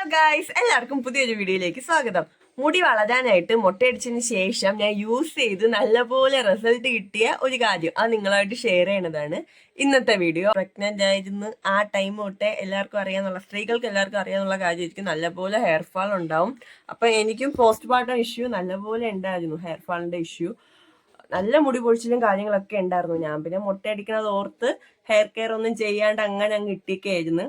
Hello guys എല്ലാവർക്കും പുതിയൊരു വീഡിയോയിലേക്ക് സ്വാഗതം. മുടി വളരാനായിട്ട് മുട്ടയടിച്ചതിന് ശേഷം ഞാൻ യൂസ് ചെയ്ത് നല്ലപോലെ റിസൾട്ട് കിട്ടിയ ഒരു കാര്യം. അത് നിങ്ങളായിട്ട് ഷെയർ ചെയ്യണതാണ്. ഇന്നത്തെ വീഡിയോ പ്രഗ്നന്റ് ആയിരുന്നു. ആ ടൈം തൊട്ടേ എല്ലാവർക്കും അറിയാന്നുള്ള സ്ത്രീകൾക്ക് എല്ലാവർക്കും അറിയാന്നുള്ള കാര്യമായിരിക്കും. നല്ലപോലെ ഹെയർ ഫാൾ ഉണ്ടാവും. അപ്പൊ എനിക്കും പോസ്റ്റ് പാർട്ടം ഇഷ്യൂ നല്ലപോലെ ഉണ്ടായിരുന്നു. ഹെയർ ഫാളിന്റെ ഇഷ്യൂ നല്ല മുടി പൊഴിച്ചിലും കാര്യങ്ങളൊക്കെ ഉണ്ടായിരുന്നു. ഞാൻ പിന്നെ മുട്ടയടിക്കണത് ഓർത്ത് ഹെയർ കെയർ ഒന്നും ചെയ്യാണ്ട് അങ്ങനെ അങ്ങ് ഇട്ടിക്കായിരുന്നു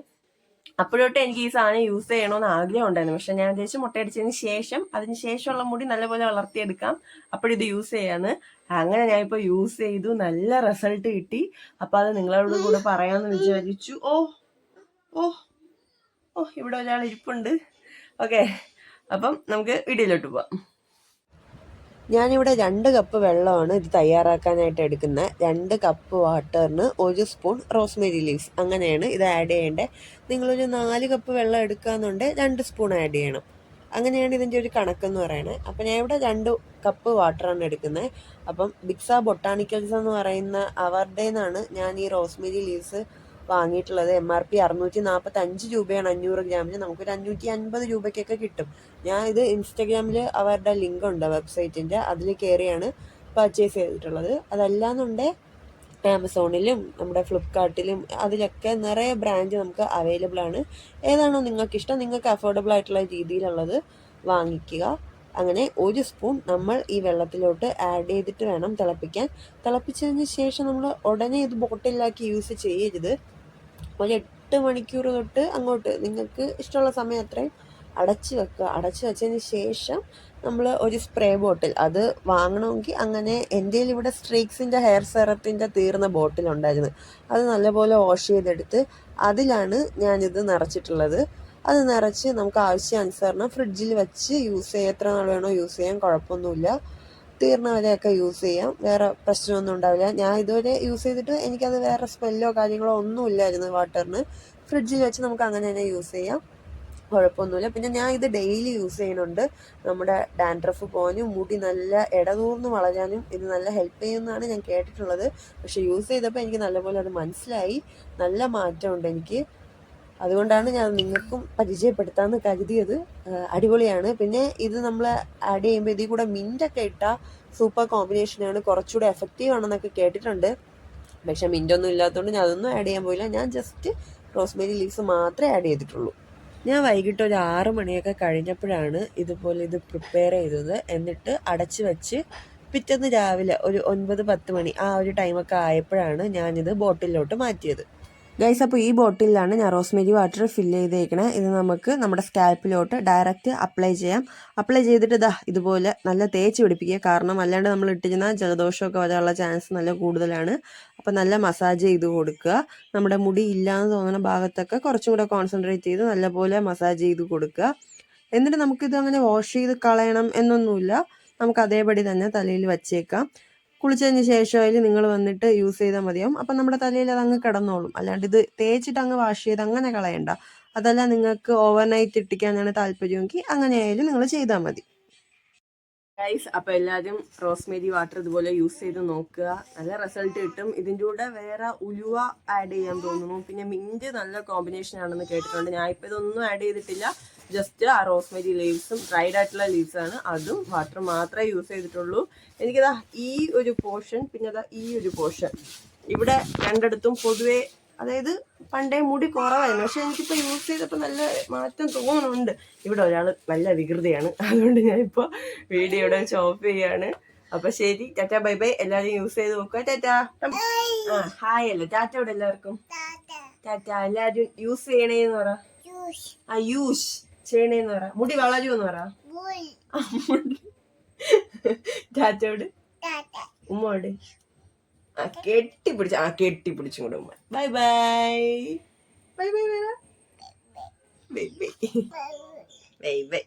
അപ്പോഴോട്ട് എനിക്ക് ഈ സാധനം യൂസ് ചെയ്യണമെന്ന് ആഗ്രഹം ഉണ്ടായിരുന്നു പക്ഷെ ഞാൻ ഉദ്ദേശിച്ച് മുട്ടയടിച്ചതിന് ശേഷം അതിന് ശേഷമുള്ള മുടി നല്ലപോലെ വളർത്തിയെടുക്കാം. അപ്പോഴിത് യൂസ് ചെയ്യാന്ന്. അങ്ങനെ ഞാൻ ഇപ്പോൾ യൂസ് ചെയ്തു. നല്ല റിസൾട്ട് കിട്ടി. അപ്പൊ അത് നിങ്ങളോട് കൂടെ പറയാമെന്ന് വിചാരിച്ചു. ഓ ഓ ഓ ഇവിടെ ഒരാൾ ഇരിപ്പുണ്ട്. ഓക്കെ അപ്പം നമുക്ക് വീഡിയോയിലോട്ട് പോവാം. ഞാനിവിടെ രണ്ട് കപ്പ് വെള്ളമാണ് ഇത് തയ്യാറാക്കാനായിട്ട് എടുക്കുന്നത്. രണ്ട് കപ്പ് വാട്ടറിന് ഒരു സ്പൂൺ റോസ്മേരി ലീവ്സ്. അങ്ങനെയാണ് ഇത് ആഡ് ചെയ്യേണ്ടത്. നിങ്ങളൊരു നാല് കപ്പ് വെള്ളം എടുക്കുകയെന്നുണ്ടെങ്കിൽ രണ്ട് സ്പൂൺ ആഡ് ചെയ്യണം. അങ്ങനെയാണ് ഇതിന്റെ ഒരു കണക്കെന്ന് പറയുന്നത് അപ്പം ഞാൻ ഇവിടെ രണ്ട് കപ്പ് വാട്ടറാണ് എടുക്കുന്നത്. അപ്പം ബിക്സ ബൊട്ടാണിക്കൽസ് എന്ന് പറയുന്ന അവരുടെ നിന്നാണ് ഞാൻ ഈ റോസ്മേരി ലീവ്സ് വാങ്ങിയിട്ടുള്ളത് എം ആർ പി അറുന്നൂറ്റി നാൽപ്പത്തി അഞ്ച് രൂപയാണ് അഞ്ഞൂറ് ഗ്രാമിന്. നമുക്കൊരു അഞ്ഞൂറ്റി അൻപത് രൂപയ്ക്കൊക്കെ കിട്ടും. ഞാൻ ഇത് ഇൻസ്റ്റഗ്രാമിൽ അവരുടെ ലിങ്ക് ഉണ്ട് വെബ്സൈറ്റിന്റെ അതിൽ കയറിയാണ് പർച്ചേസ് ചെയ്തിട്ടുള്ളത്. അതല്ലാന്നുണ്ട് ആമസോണിലും നമ്മുടെ ഫ്ലിപ്കാർട്ടിലും അതിലൊക്കെ നിറയെ ബ്രാൻഡ് നമുക്ക് അവൈലബിൾ ആണ്. ഏതാണോ നിങ്ങൾക്ക് ഇഷ്ടം നിങ്ങൾക്ക് അഫോർഡബിൾ ആയിട്ടുള്ള രീതിയിലുള്ളത് വാങ്ങിക്കുക. അങ്ങനെ ഒരു സ്പൂൺ നമ്മൾ ഈ വെള്ളത്തിലോട്ട് ആഡ് ചെയ്തിട്ട് വേണം തിളപ്പിക്കാൻ. തിളപ്പിച്ചതിന് ശേഷം നമ്മൾ ഉടനെ ഇത് ബോട്ടിലാക്കി യൂസ് ചെയ്യരുത്. ഒരു എട്ട് മണിക്കൂർ തൊട്ട് അങ്ങോട്ട് നിങ്ങൾക്ക് ഇഷ്ടമുള്ള സമയം അത്രയും അടച്ച് വെക്കുക. അടച്ച് വെച്ചതിന് ശേഷം നമ്മൾ ഒരു സ്പ്രേ ബോട്ടിൽ അത് വാങ്ങണമെങ്കിൽ അങ്ങനെ എന്റെ ഇവിടെ സ്ട്രീക്സിന്റെ ഹെയർ സെറത്തിന്റെ തീർന്ന ബോട്ടിൽ ഉണ്ടായിരുന്നു. അത് നല്ലപോലെ വാഷ് ചെയ്തെടുത്ത് അതിലാണ് ഞാനിത് നിറച്ചിട്ടുള്ളത്. അത് നിറച്ച് നമുക്ക് ആവശ്യാനുസരണം ഫ്രിഡ്ജിൽ വെച്ച് യൂസ് ചെയ്യാം. എത്ര നാൾ വേണോ യൂസ് ചെയ്യാം. കുഴപ്പമൊന്നുമില്ല. തീർന്ന വരെയൊക്കെ യൂസ് ചെയ്യാം. വേറെ പ്രശ്നമൊന്നും ഉണ്ടാവില്ല. ഞാൻ ഇതുവരെ യൂസ് ചെയ്തിട്ട് എനിക്കത് വേറെ സ്മെല്ലോ കാര്യങ്ങളോ ഒന്നും ഇല്ലായിരുന്നു വാട്ടറിന് ഫ്രിഡ്ജിൽ വെച്ച് നമുക്ക് അങ്ങനെ തന്നെ യൂസ് ചെയ്യാം. കുഴപ്പമൊന്നുമില്ല. പിന്നെ ഞാൻ ഇത് ഡെയിലി യൂസ് ചെയ്യുന്നുണ്ട്. നമ്മുടെ ഡാൻഡ്രഫ് പോകാനും മുടി നല്ല ഇടതൂർന്ന് വളരാനും ഇത് നല്ല ഹെൽപ്പ് ചെയ്യുമെന്നാണ് ഞാൻ കേട്ടിട്ടുള്ളത്. പക്ഷേ യൂസ് ചെയ്തപ്പോൾ എനിക്ക് നല്ലപോലെ അത് മനസ്സിലായി. നല്ല മാറ്റമുണ്ട് എനിക്ക്. അതുകൊണ്ടാണ് ഞാൻ നിങ്ങൾക്കും പരിചയപ്പെടുത്താമെന്ന് കരുതിയത്. അടിപൊളിയാണ്. പിന്നെ ഇത് നമ്മൾ ആഡ് ചെയ്യുമ്പോൾ ഇതിൽ കൂടെ മിന്റൊക്കെ ഇട്ടാൽ സൂപ്പർ കോമ്പിനേഷനാണ് കുറച്ചുകൂടെ എഫക്റ്റീവ് ആണെന്നൊക്കെ കേട്ടിട്ടുണ്ട്. പക്ഷെ മിന്റൊന്നും ഇല്ലാത്തതുകൊണ്ട് ഞാൻ അതൊന്നും ആഡ് ചെയ്യാൻ പോയില്ല. ഞാൻ ജസ്റ്റ് റോസ്മേരി ലീവ്സ് മാത്രമേ ആഡ് ചെയ്തിട്ടുള്ളൂ. ഞാൻ വൈകിട്ട് ഒരു ആറ് മണിയൊക്കെ കഴിഞ്ഞപ്പോഴാണ് ഇതുപോലെ ഇത് പ്രിപ്പയർ ചെയ്തത്. എന്നിട്ട് അടച്ച് വെച്ച് പിറ്റേന്ന് രാവിലെ ഒരു ഒൻപത് പത്ത് മണി ആ ഒരു ടൈമൊക്കെ ആയപ്പോഴാണ് ഞാനിത് ബോട്ടിലോട്ട് മാറ്റിയത്. ഗൈസ് അപ്പോൾ ഈ ബോട്ടിലാണ് ഞാൻ റോസ്മേരി വാട്ടർ ഫില്ല് ചെയ്തേക്കണേ. ഇത് നമുക്ക് നമ്മുടെ സ്കാൽപ്പിലോട്ട് ഡയറക്റ്റ് അപ്ലൈ ചെയ്യാം. അപ്ലൈ ചെയ്തിട്ട് ഇതാ ഇതുപോലെ നല്ല തേച്ച് പിടിപ്പിക്കുക. കാരണം അല്ലാണ്ട് നമ്മൾ ഇട്ടിരുന്നാൽ ജലദോഷമൊക്കെ വരാനുള്ള ചാൻസ് നല്ല കൂടുതലാണ്. അപ്പോൾ നല്ല മസാജ് ചെയ്ത് കൊടുക്കുക. നമ്മുടെ മുടി ഇല്ലാന്ന് തോന്നുന്ന ഭാഗത്തൊക്കെ കുറച്ചും കൂടെ കോൺസെൻട്രേറ്റ് ചെയ്ത് നല്ലപോലെ മസാജ് ചെയ്ത് കൊടുക്കുക. എന്നിട്ട് നമുക്കിത് അങ്ങനെ വാഷ് ചെയ്ത് കളയണം എന്നൊന്നുമില്ല. നമുക്ക് അതേപടി തന്നെ തലയിൽ വച്ചേക്കാം. കുളിച്ചതിന് ശേഷം അതിൽ നിങ്ങൾ വന്നിട്ട് യൂസ് ചെയ്താൽ മതിയാവും. അപ്പം നമ്മുടെ തലയിൽ അത് അങ്ങ് കിടന്നോളും. അല്ലാണ്ട് ഇത് തേച്ചിട്ട് അങ്ങ് വാഷ് ചെയ്ത് അങ്ങനെ കളയണ്ട. അതല്ല നിങ്ങൾക്ക് ഓവർനൈറ്റ് ഇട്ടിക്കാനാണ് താല്പര്യമെങ്കിൽ അങ്ങനെ ആയാലും നിങ്ങൾ ചെയ്താൽ മതി. ഗൈസ് അപ്പോൾ എല്ലാവരും റോസ്മേരി വാട്ടർ ഇതുപോലെ യൂസ് ചെയ്ത് നോക്കുക. നല്ല റിസൾട്ട് കിട്ടും. ഇതിന്റെ കൂടെ വേറെ ഉലുവ ആഡ് ചെയ്യാൻ തോന്നുന്നു. പിന്നെ മിന്റ് നല്ല കോമ്പിനേഷൻ ആണെന്ന് കേട്ടിട്ടുണ്ട്. ഞാൻ ഇപ്പോൾ ഇതൊന്നും ആഡ് ചെയ്തിട്ടില്ല. ജസ്റ്റ് ആ റോസ്മേരി ലീവ്സും ഡ്രൈഡ് ആയിട്ടുള്ള ലീവ്സ് ആണ്. അതും വാട്ടർ മാത്രമേ യൂസ് ചെയ്തിട്ടുള്ളൂ. എനിക്കതാ ഈ ഒരു പോർഷൻ പിന്നെ അതാ ഈ ഒരു പോർഷൻ ഇവിടെ രണ്ടിടത്തും പൊതുവേ അതായത് പണ്ടേ മുടി കുറവായിരുന്നു. പക്ഷെ എനിക്കിപ്പോൾ യൂസ് ചെയ്തപ്പോൾ നല്ല മാറ്റം തോന്നുന്നുണ്ട്. ഇവിടെ ഒരാൾ നല്ല വികൃതിയാണ്. അതുകൊണ്ട് ഞാനിപ്പോൾ വീഡിയോ ഇവിടെ ഓഫ് ചെയ്യാണ്. അപ്പൊ ശരി ടാറ്റ ബൈ ബൈ. എല്ലാവരും യൂസ് ചെയ്ത് നോക്കുക. ടാറ്റ ആ ഹായ് അല്ലേ? ടാറ്റ ഇവിടെ എല്ലാവർക്കും. ടാറ്റ. എല്ലാരും യൂസ് ചെയ്യണേന്ന് പറ. ആ യൂസ് ചെയ്യണേന്ന് പറ. മുടി വളരുമെന്ന് പറ. ടാറ്റോട്. ടാറ്റയോട് ഉമ്മോട് കെട്ടിപ്പിടിച്ച ആ കെട്ടിപ്പിടിച്ചും കൂടെ ഉമ്മ bye. Bye bye bye bye. Bye bye. Bye bye.